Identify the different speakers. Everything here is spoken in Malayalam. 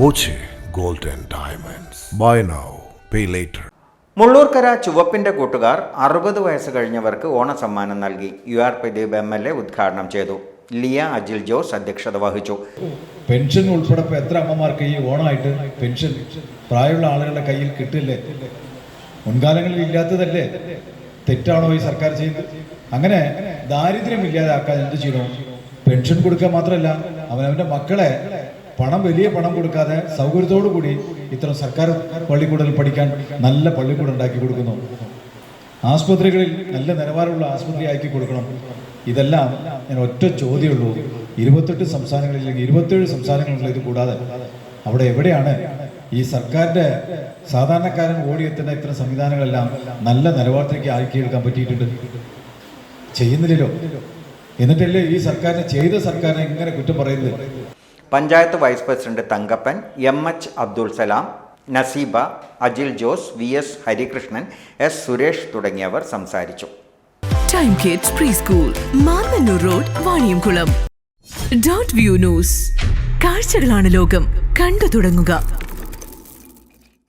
Speaker 1: Boche golden diamonds. Buy now pay later
Speaker 2: Mullurkara ചുവപ്പിന്റെ കൂട്ടുകാർ അറുപത് വയസ്സ് കഴിഞ്ഞവർക്ക് ഓണ സമ്മാനം നൽകി. U R Pradeep M L A ഉദ്ഘാടനം ചെയ്തു. ലിയ അജിൽ ജോസ് അധ്യക്ഷത വഹിച്ചു.
Speaker 3: പെൻഷൻ ഉൾപ്പെടെ എത്ര അമ്മമാർക്ക് ഈ ഓണമായിട്ട് പെൻഷൻ പ്രായമുള്ള ആളുകളുടെ കയ്യിൽ കിട്ടില്ലേ? മുൻകാലങ്ങളിൽ ഇല്ലാത്തതല്ലേ? തെറ്റാണോ ഈ സർക്കാർ ചെയ്യുന്നത്? അങ്ങനെ ദാരിദ്ര്യം ഇല്ലാതാക്കാൻ എന്ത് ചെയ്യണം? പെൻഷൻ കൊടുക്കുക മാത്രമല്ല അവനവന്റെ മക്കളെ പണം വലിയ പണം കൊടുക്കാതെ സൗകര്യത്തോടു കൂടി ഇത്തരം സർക്കാർ പള്ളിക്കൂടത്തിൽ പഠിക്കാൻ നല്ല പള്ളിക്കൂടം ഉണ്ടാക്കി കൊടുക്കുന്നു. ആസ്പത്രികളിൽ നല്ല നിലവാരമുള്ള ആസ്പത്രി ആക്കി കൊടുക്കണം. ഇതെല്ലാം ഞാൻ ഒറ്റ ചോദ്യമുള്ളൂ ഇരുപത്തെട്ട് സംസ്ഥാനങ്ങളിൽ അല്ലെങ്കിൽ ഇരുപത്തേഴ് സംസ്ഥാനങ്ങളിൽ ഇത് കൂടാതെ അവിടെ എവിടെയാണ് ഈ സർക്കാരിന്റെ സാധാരണക്കാരൻ ഓടിയെത്തുന്ന ഇത്തരം സംവിധാനങ്ങളെല്ലാം നല്ല നിലവാരത്തിലേക്ക് ആക്കിയെടുക്കാൻ പറ്റിയിട്ടുണ്ട്? ചെയ്യുന്നില്ലല്ലോ. എന്നിട്ടല്ലേ ഈ സർക്കാരിനെ ചെയ്ത സർക്കാരിനെ ഇങ്ങനെ കുറ്റം പറയുന്നത്?
Speaker 2: Panchayat vice president Thankappan M H Abdul Salam Naseeba Ajil Jose V S Harikrishnan S Suresh തുടങ്ങിയവർ സംസാരിച്ചു.
Speaker 4: Time kids pre school Mannanur road Vaniyamkulam dot view news കാഴ്ചകളാണ് ലോകം. കണ്ടു തുടങ്ങുക.